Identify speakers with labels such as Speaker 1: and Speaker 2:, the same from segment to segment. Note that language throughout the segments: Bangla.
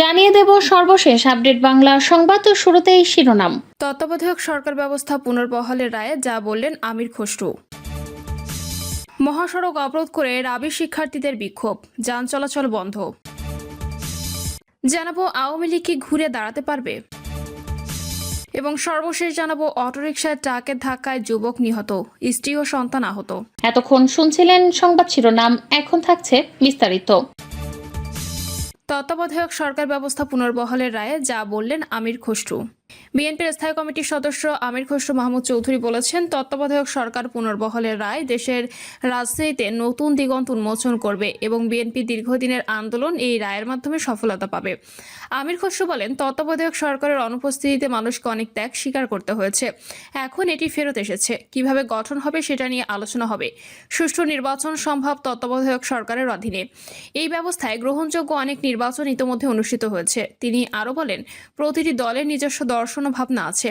Speaker 1: জানিয়ে দেব সর্বশেষ আপডেট বাংলা সংবাদ তো শুরুতেই শিরোনাম
Speaker 2: তত্ত্বাবধায়ক সরকার ব্যবস্থা পুনর্বহালের রায়ে যা বললেন আমির খসরু মহাসড়ক অবরোধ করে রাবি শিক্ষার্থীদের বিক্ষোভ যান চলাচল বন্ধ জানাবো আওয়ামী লীগ কি ঘুরে দাঁড়াতে পারবে এবং সর্বশেষ জানাবো অটোরিকশায় ট্রাকের ধাক্কায় যুবক নিহত স্ত্রী ও সন্তান আহত
Speaker 1: এতক্ষণ শুনছিলেন সংবাদ শিরোনাম এখন থাকছে বিস্তারিত
Speaker 2: তত্ত্বাবধায়ক সরকার ব্যবস্থা পুনর্বহলের রায়ে যা বললেন আমির খসরু বিএনপির স্থায়ী কমিটির সদস্য আমির খসরু মাহমুদ চৌধুরী বলেছেন তত্ত্বাবধায়ক সরকার পুনর্বহলের রায় দেশের রাজনীতিতে নতুন দিগন্ত উন্মোচন করবে এবং বিএনপি দীর্ঘদিনের আন্দোলন এই রায়ের মাধ্যমে সফলতা পাবে আমির খসরু বলেন তত্ত্বাবধায়ক সরকারের অনুপস্থিতিতে মানুষকে অনেক ত্যাগ স্বীকার করতে হয়েছে এখন এটি ফেরত এসেছে কিভাবে গঠন হবে সেটা নিয়ে আলোচনা হবে সুষ্ঠু নির্বাচন সম্ভব তত্ত্বাবধায়ক সরকারের অধীনে এই ব্যবস্থায় গ্রহণযোগ্য অনেক নির্বাচন ইতোমধ্যে অনুষ্ঠিত হয়েছে তিনি আরও বলেন প্রতিটি দলের নিজস্ব দল দর্শন ভাবনা আছে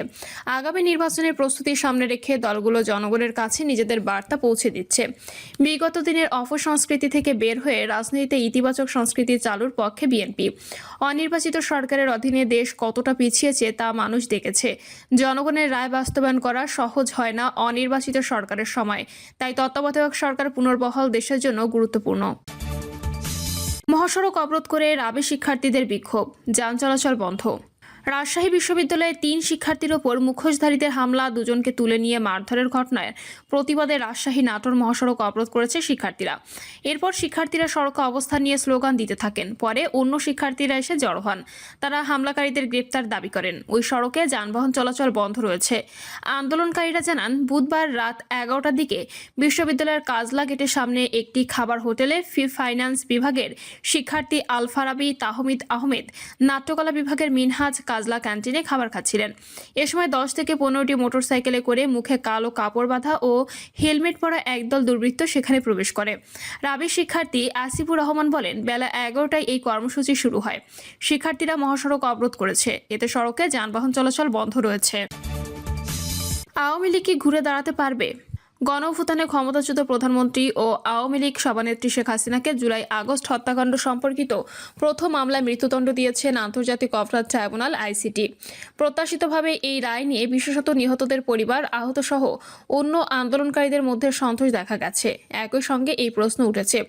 Speaker 2: আগামী নির্বাচনের প্রস্তুতি সামনে রেখে দলগুলো জনগণের কাছে নিজেদের বার্তা পৌঁছে দিচ্ছে বিগত দিনের অপসংস্কৃতি থেকে বের হয়ে রাজনীতিতে ইতিবাচক সংস্কৃতি চালুর পক্ষে বিএনপি অনির্বাচিত সরকারের অধীনে দেশ কতটা পিছিয়েছে তা মানুষ দেখেছে জনগণের রায় বাস্তবায়ন করা সহজ হয় না অনির্বাচিত সরকারের সময় তাই তত্ত্বাবধায়ক সরকার পুনর্বহাল দেশের জন্য গুরুত্বপূর্ণ মহাসড়ক অবরোধ করে রাবি শিক্ষার্থীদের বিক্ষোভ যান চলাচল বন্ধ রাজশাহী বিশ্ববিদ্যালয়ে তিন শিক্ষার্থীর ওপর মুখোশধারীদের হামলা দুজনকে তুলে নিয়ে মারধরের ঘটনায় প্রতিবাদে রাজশাহী নাটোর মহাসড়ক অবরোধ করেছে শিক্ষার্থীরা এরপর শিক্ষার্থীরা সড়কে অবস্থান নিয়ে স্লোগান দিতে থাকেন পরে অন্য শিক্ষার্থীরা এসে জড়ো হন তারা হামলাকারীদের গ্রেপ্তার দাবি করেন ওই সড়কে যানবাহন চলাচল বন্ধ রয়েছে আন্দোলনকারীরা জানান বুধবার রাত এগারোটার দিকে বিশ্ববিদ্যালয়ের কাজলা গেটের সামনে একটি খাবার হোটেলে ফি ফাইন্যান্স বিভাগের শিক্ষার্থী আলফারাবি তাহমিদ আহমেদ নাট্যকলা বিভাগের মিনহাজ কাজলা ক্যান্টিনে খাবার খাচ্ছিলেন এ সময় দশ থেকে পনেরোটি মোটরসাইকেলে করে মুখে কালো কাপড় বাঁধা ও হেলমেট পরা একদল দুর্বৃত্ত সেখানে প্রবেশ করে রাবি শিক্ষার্থী আসিফুর রহমান বলেন বেলা এগারোটায় এই কর্মসূচি শুরু হয় শিক্ষার্থীরা মহাসড়ক অবরোধ করেছে এতে সড়কে যানবাহন চলাচল বন্ধ রয়েছে আওয়ামী লীগ কি ঘুরে দাঁড়াতে পারবে গণভূতানে ক্ষমতাচ্যুত প্রধানমন্ত্রী ও আওয়ামী লীগ সভানেত্রী শেখ হাসিনাকে জুলাই আগস্ট হত্যাকাণ্ড সম্পর্কিত প্রথম মামলায় মৃত্যুদণ্ড দিয়েছেন আন্তর্জাতিক অপরাধ ট্রাইব্যুনাল আইসিটি প্রত্যাশিতভাবে এই রায় নিয়ে বিশেষত নিহতদের পরিবার আহতসহ অন্য আন্দোলনকারীদের মধ্যে সন্তোষ দেখা গেছে একই সঙ্গে এই প্রশ্ন উঠেছে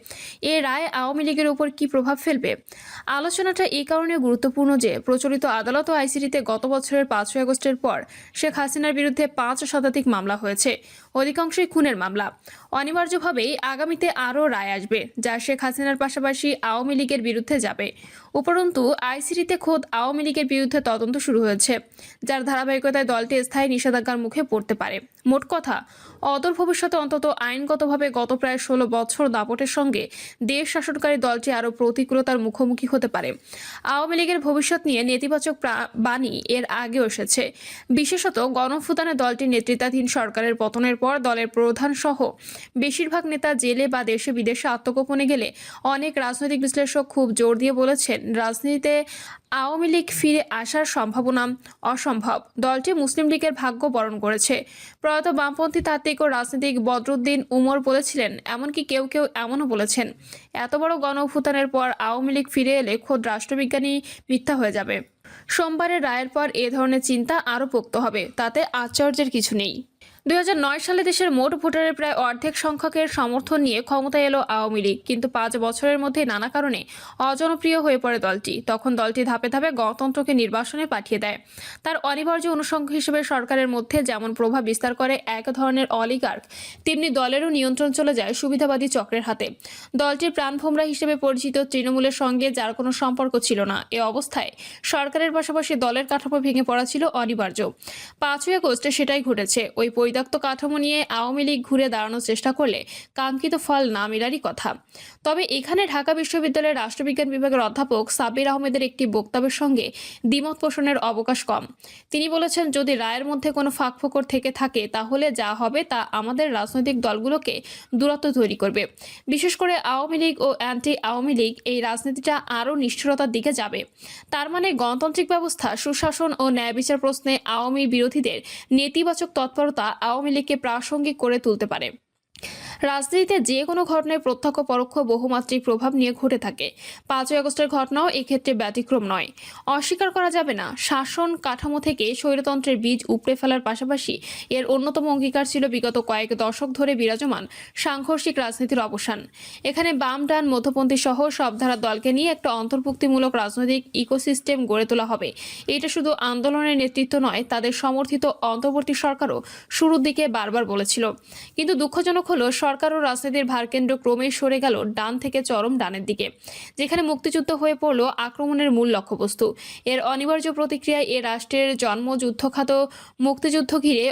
Speaker 2: এ রায় আওয়ামী লীগের উপর কি প্রভাব ফেলবে আলোচনাটা এই কারণে গুরুত্বপূর্ণ যে প্রচলিত আদালত ও আইসিটিতে গত বছরের পাঁচই আগস্টের পর শেখ হাসিনার বিরুদ্ধে পাঁচ শতাধিক মামলা হয়েছে অধিকাংশ সেই খুনের মামলা অনিবার্যভাবেই আগামীতে আরও রায় আসবে যা শেখ হাসিনার পাশাপাশি আওয়ামী লীগের বিরুদ্ধে যাবে উপরন্তু আইসিডিতে খোদ আওয়ামী লীগের বিরুদ্ধে তদন্ত শুরু হয়েছে যার ধারাবাহিকতায় দলটি স্থায়ী নিষেধাজ্ঞার মুখে পড়তে পারে মোট কথা অদূর ভবিষ্যতে অন্তত আইনগতভাবে গত প্রায় ষোলো বছর দাপটের সঙ্গে দেশ শাসনকারী দলটি আরও প্রতিকূলতার মুখোমুখি হতে পারে আওয়ামী লীগের ভবিষ্যৎ নিয়ে নেতিবাচক বাণী এর আগেও এসেছে বিশেষত গণফুতানে দলটির নেতৃত্বাধীন সরকারের পতনের পর দলের প্রধানসহ বেশিরভাগ নেতা জেলে বা দেশে বিদেশে আত্মগোপনে গেলে অনেক রাজনৈতিক বিশ্লেষক খুব জোর দিয়ে বলেছেন রাজনীতিতে আওয়ামী লীগ ফিরে আসার সম্ভাবনা অসম্ভব দলটি মুসলিম লীগের ভাগ্য বরণ করেছে প্রয়াত বামপন্থী তাত্ত্বিক ও রাজনীতিক বদরুদ্দিন উমর বলেছিলেন এমনকি কেউ কেউ এমনও বলেছেন এত বড় গণ পর আওয়ামী লীগ ফিরে এলে খোদ রাষ্ট্রবিজ্ঞানী মিথ্যা হয়ে যাবে সোমবারের রায়ের পর এ ধরনের চিন্তা আরও পোক্ত হবে তাতে আশ্চর্যের কিছু নেই দুই সালে দেশের মোট ভোটারের প্রায় অর্ধেক সংখ্যকের সমর্থন নিয়ে ক্ষমতায় এলো আওয়ামী লীগ কিন্তু পাঁচ বছরের মধ্যে নানা কারণে অজনপ্রিয় হয়ে পড়ে দলটি তখন দলটি ধাপে ধাপে গণতন্ত্রকে নির্বাসনে পাঠিয়ে দেয় তার অনিবার্য অনুষঙ্গ হিসেবে সরকারের মধ্যে যেমন প্রভাব বিস্তার করে এক ধরনের অলিগার্ক তেমনি দলেরও নিয়ন্ত্রণ চলে যায় সুবিধাবাদী চক্রের হাতে দলটির প্রাণভোমরা হিসেবে পরিচিত তৃণমূলের সঙ্গে যার কোনো সম্পর্ক ছিল না এ অবস্থায় সরকারের পাশাপাশি দলের কাঠামো ভেঙে পড়া ছিল অনিবার্য পাঁচই আগস্টে সেটাই ঘটেছে ওই বিদাক্ত কাঠামো নিয়ে আওয়ামী লীগ ঘুরে দাঁড়ানোর চেষ্টা করলে কাঙ্ক্ষিত ফল না মেলারই কথা তবে এখানে ঢাকা বিশ্ববিদ্যালয়ের রাষ্ট্রবিজ্ঞান বিভাগের অধ্যাপক সাবির আহমেদের একটি বক্তব্যের সঙ্গে দ্বিমত পোষণের অবকাশ কম তিনি বলেছেন যদি রায়ের মধ্যে কোনো ফোকর থেকে থাকে তাহলে যা হবে তা আমাদের রাজনৈতিক দলগুলোকে দূরত্ব তৈরি করবে বিশেষ করে আওয়ামী লীগ ও অ্যান্টি আওয়ামী লীগ এই রাজনীতিটা আরও নিষ্ঠুরতার দিকে যাবে তার মানে গণতান্ত্রিক ব্যবস্থা সুশাসন ও ন্যায় বিচার প্রশ্নে আওয়ামী বিরোধীদের নেতিবাচক তৎপরতা আওয়ামী লীগকে প্রাসঙ্গিক করে তুলতে পারে রাজনীতিতে যে কোনো ঘটনায় প্রত্যক্ষ পরোক্ষ বহুমাত্রিক প্রভাব নিয়ে ঘটে থাকে পাঁচই আগস্টের ঘটনাও এক্ষেত্রে ব্যতিক্রম নয় অস্বীকার করা যাবে না শাসন কাঠামো থেকে স্বৈরতন্ত্রের বীজ উপড়ে ফেলার পাশাপাশি এর অন্যতম অঙ্গীকার ছিল বিগত কয়েক দশক ধরে বিরাজমান সাংঘর্ষিক রাজনীতির অবসান এখানে বাম ডান মধ্যপন্থী সহ সব ধারার দলকে নিয়ে একটা অন্তর্ভুক্তিমূলক রাজনৈতিক ইকোসিস্টেম গড়ে তোলা হবে এটা শুধু আন্দোলনের নেতৃত্ব নয় তাদের সমর্থিত অন্তর্বর্তী সরকারও শুরুর দিকে বারবার বলেছিল কিন্তু দুঃখজনক হলো সরকার সরকার ও রাজনীতির ভারকেন্দ্র ক্রমেই সরে গেল ডান থেকে চরম ডানের দিকে যেখানে মুক্তিযুদ্ধ হয়ে পড়ল আক্রমণের মূল লক্ষ্যবস্তু এর অনিবার্য প্রতিক্রিয়ায় এ রাষ্ট্রের জন্ম যুদ্ধখাত মুক্তিযুদ্ধ ঘিরে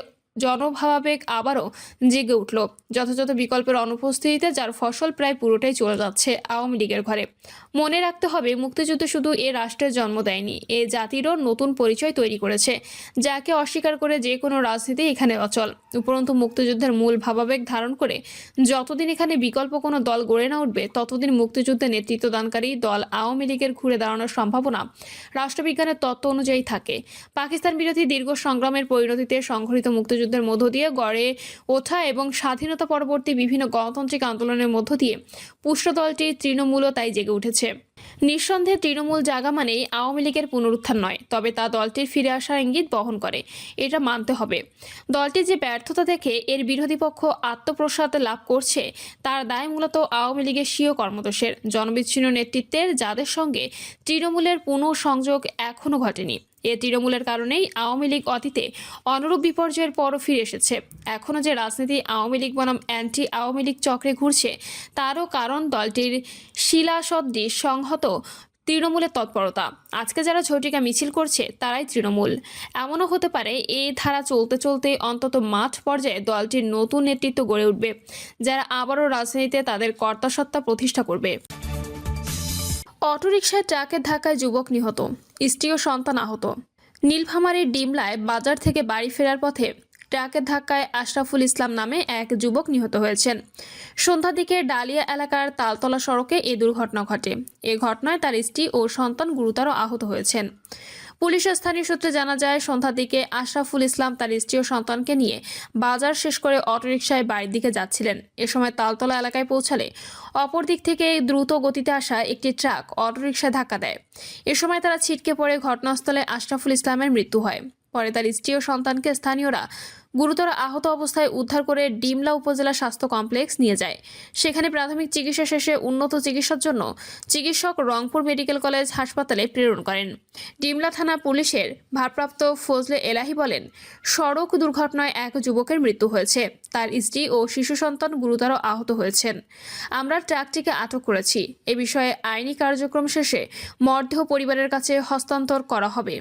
Speaker 2: জনভাবাবেগ আবারও জেগে উঠল যথাযথ বিকল্পের অনুপস্থিতিতে যার ফসল প্রায় পুরোটাই চলে যাচ্ছে আওয়ামী লীগের ঘরে মনে রাখতে হবে মুক্তিযুদ্ধ শুধু এ রাষ্ট্রের জন্ম দেয়নি এ জাতিরও নতুন পরিচয় তৈরি করেছে যাকে অস্বীকার করে যে কোনো রাজনীতি এখানে অচল উপরন্তু মুক্তিযুদ্ধের মূল ভাবাবেগ ধারণ করে যতদিন এখানে বিকল্প কোনো দল গড়ে না উঠবে ততদিন মুক্তিযুদ্ধে নেতৃত্ব দানকারী দল আওয়ামী লীগের ঘুরে দাঁড়ানোর সম্ভাবনা রাষ্ট্রবিজ্ঞানের তত্ত্ব অনুযায়ী থাকে পাকিস্তান বিরোধী দীর্ঘ সংগ্রামের পরিণতিতে সংঘটিত মুক্তিযুদ্ধ মুক্তিযুদ্ধের মধ্য দিয়ে গড়ে ওঠা এবং স্বাধীনতা পরবর্তী বিভিন্ন গণতান্ত্রিক আন্দোলনের মধ্য দিয়ে পুষ্টদলটির তৃণমূলও তাই জেগে উঠেছে নিঃসন্দেহে তৃণমূল জাগা মানেই আওয়ামী লীগের পুনরুত্থান নয় তবে তা দলটির ফিরে আসার ইঙ্গিত বহন করে এটা মানতে হবে দলটি যে ব্যর্থতা দেখে এর বিরোধী পক্ষ আত্মপ্রসাদ লাভ করছে তার দায় মূলত আওয়ামী লীগের স্বীয় কর্মদোষের জনবিচ্ছিন্ন নেতৃত্বের যাদের সঙ্গে তৃণমূলের পুনঃসংযোগ এখনও ঘটেনি এ তৃণমূলের কারণেই আওয়ামী লীগ অতীতে অনুরূপ বিপর্যয়ের পরও ফিরে এসেছে এখনও যে রাজনীতি আওয়ামী লীগ বনাম অ্যান্টি আওয়ামী লীগ চক্রে ঘুরছে তারও কারণ দলটির শিলাসদৃশ সংহ হতো তৃণমূলের তৎপরতা আজকে যারা ঝটিকা মিছিল করছে তারাই তৃণমূল এমনও হতে পারে এই ধারা চলতে চলতে অন্তত মাঠ পর্যায়ে দলটির নতুন নেতৃত্ব গড়ে উঠবে যারা আবারও রাজনীতিতে তাদের কর্তাসত্তা প্রতিষ্ঠা করবে অটোরিকশায় ট্রাকের ধাক্কায় যুবক নিহত স্ত্রী ও সন্তান আহত নীলফামারীর ডিমলায় বাজার থেকে বাড়ি ফেরার পথে ট্রাকের ধাক্কায় আশরাফুল ইসলাম নামে এক যুবক নিহত হয়েছেন সন্ধ্যা দিকে ডালিয়া এলাকার তালতলা সড়কে এ দুর্ঘটনা ঘটে এ ঘটনায় তার স্ত্রী ও সন্তান গুরুতর আহত হয়েছেন পুলিশের স্থানীয় সূত্রে জানা যায় সন্ধ্যা দিকে আশরাফুল ইসলাম তার স্ত্রী ও সন্তানকে নিয়ে বাজার শেষ করে অটোরিকশায় বাড়ির দিকে যাচ্ছিলেন এ সময় তালতলা এলাকায় পৌঁছালে অপর দিক থেকে দ্রুত গতিতে আসা একটি ট্রাক অটোরিকশায় ধাক্কা দেয় এ সময় তারা ছিটকে পড়ে ঘটনাস্থলে আশরাফুল ইসলামের মৃত্যু হয় পরে তার স্ত্রী ও সন্তানকে স্থানীয়রা গুরুতর আহত অবস্থায় উদ্ধার করে ডিমলা উপজেলা স্বাস্থ্য কমপ্লেক্স নিয়ে যায় সেখানে প্রাথমিক চিকিৎসা শেষে উন্নত চিকিৎসার জন্য চিকিৎসক রংপুর মেডিকেল কলেজ হাসপাতালে প্রেরণ করেন ডিমলা থানা পুলিশের ভারপ্রাপ্ত ফজলে এলাহি বলেন সড়ক দুর্ঘটনায় এক যুবকের মৃত্যু হয়েছে তার স্ত্রী ও শিশু সন্তান গুরুতর আহত হয়েছেন আমরা ট্রাকটিকে আটক করেছি এ বিষয়ে আইনি কার্যক্রম শেষে মরদেহ পরিবারের কাছে হস্তান্তর করা হবে